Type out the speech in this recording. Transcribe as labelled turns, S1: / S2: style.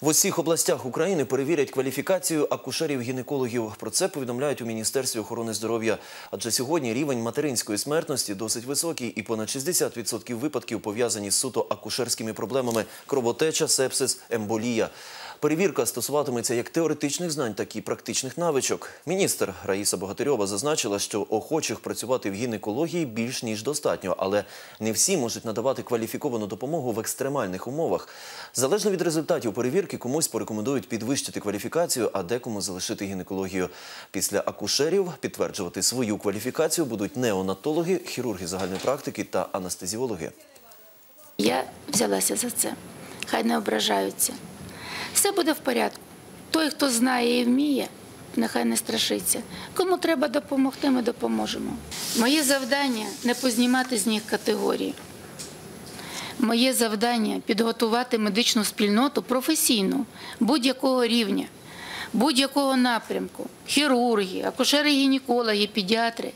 S1: В усіх областях України перевірять кваліфікацію акушерів-гінекологів. Про це повідомляють у Міністерстві охорони здоров'я. Адже сьогодні рівень материнської смертності досить високий і понад 60% випадків пов'язані з суто акушерськими проблемами – кровотеча, сепсис, емболія. Перевірка стосуватиметься як теоретичних знань, так і практичних навичок. Міністр Раїса Богатирьова зазначила, що охочих працювати в гінекології більш ніж достатньо, але не всі можуть надавати кваліфіковану допомогу в екстремальних умовах. Залежно від результатів перевірки, комусь порекомендують підвищити кваліфікацію, а декому залишити гінекологію. Після акушерів підтверджувати свою кваліфікацію будуть неонатологи, хірурги загальної практики та анестезіологи.
S2: Я взялася за це. Хай не ображаються. Все буде в порядку. Той, хто знає і вміє, нехай не страшиться. Кому треба допомогти, ми допоможемо. Моє завдання не познімати з них категорії. Моє завдання підготувати медичну спільноту професійну, будь-якого рівня, будь-якого напрямку. Хірурги, акушери-гінекологи, педіатри.